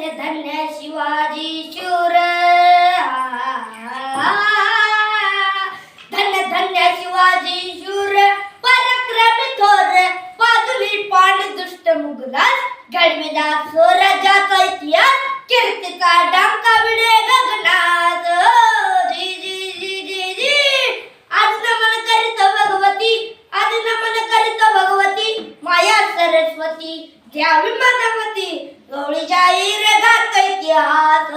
धन्य धन्य शिवाजी शूर. धन्य धन्य शिवाजी शूर. पराक्रमी थोर पादुली पांड दुष्ट मुगलास गडविदा स्वराज्याचा इतिहास कीर्तीचा डांका विडे गगनात. जी जी जी जी जी. आज नमन करीत भगवती आज नमन करीत भगवती. माया सरस्वती द्यावी मानवती गवळीच्या घात इतिहास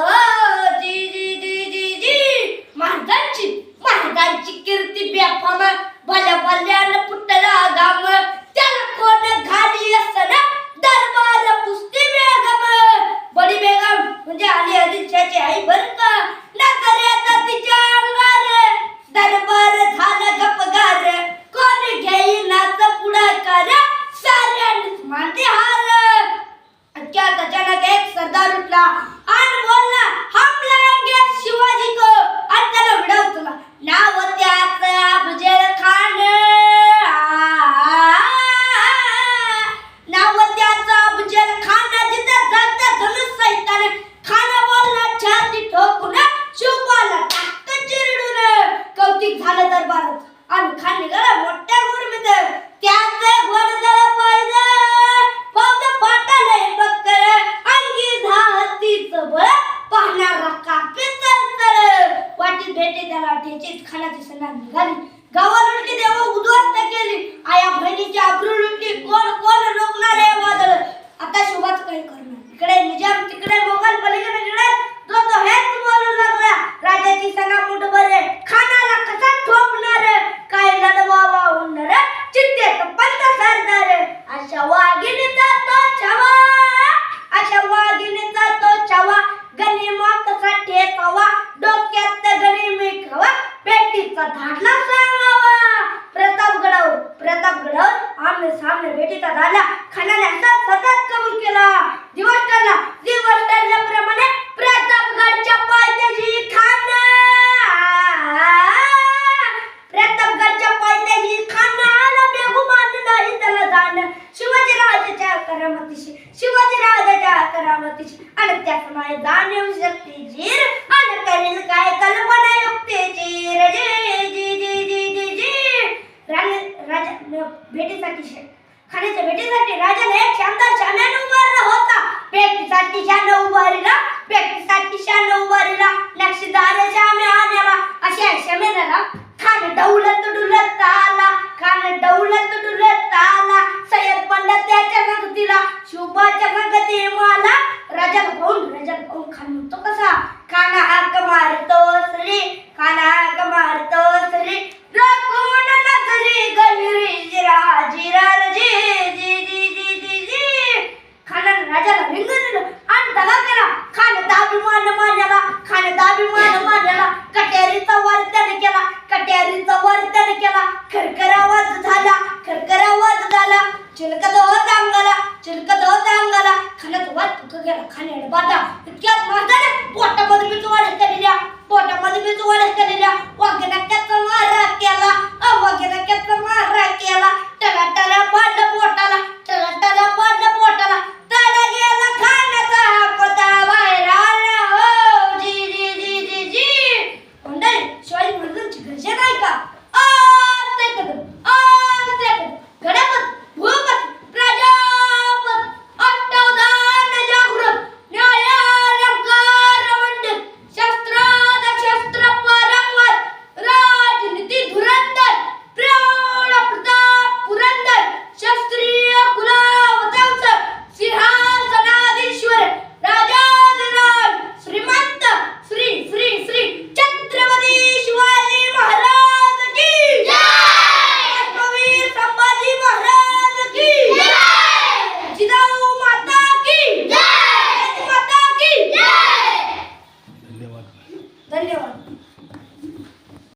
अचानक एक सरदार उठला. भेटे त्याला ठेचीत खानाची सणा निघाली. गावाला लुटली देव उद्ध्वस्त केली. आया बहिणीची अब्रू लुटली कोण कोण रोखणार आहे वादळ आमने सामने भेटीचा झाला. खानाने असा सतत कबूल केला. दिवस ठरला दिवस प्रतापगडच्या पायथ्याशी खान. प्रतापगडच्या पायथ्याशी खान. आला बेगुमान नाही त्याला जाण. शिवाजी राजाच्या करामतीशी शिवाजी राजाच्या करामतीशी. आणि त्याप्रमाणे जाणीव शक्ती जीर आणि करील काय कल्पना युक्ती भेटीसाठी शे- खाण्याच्या भेटीसाठी राजाने एक शानदार शाण्याने उभारला होता. भेटीसाठी शान उभारला भेटीसाठी शान उभारला. नक्षीदार शामे आण्याला अशा शमेला खान डौलत डुलत आला. खान डौलत डुलत आला. सय्यद पंडित त्याच्या संगतीला शुभाच्या संगती मला राजा भाऊन राजा भाऊन खान म्हणतो कसा? खाना हाक मारतो श्री खाना हाक मारतो श्री रखून नजरी गहिरी जिरा जिरा जी जी जी जी जी जी खानाने राजाला रिंग दिलं आणि दगा केला खान दाभिमान मानला खान दाभिमान मानला कट्यारीचा वर्तन केला कट्यारीचा वर्तन केला खरखर आवाज झाला खरखर आवाज झाला चिलकत होत अंगाला चिलकत होत अंगाला खाण्यात वाद तुक गेला खाणे बाटा इतक्यात मारताना पोटामध्ये बीच वाढत केलेल्या पोटामध्ये बीच वाढत केलेल्या वाघनक्याचा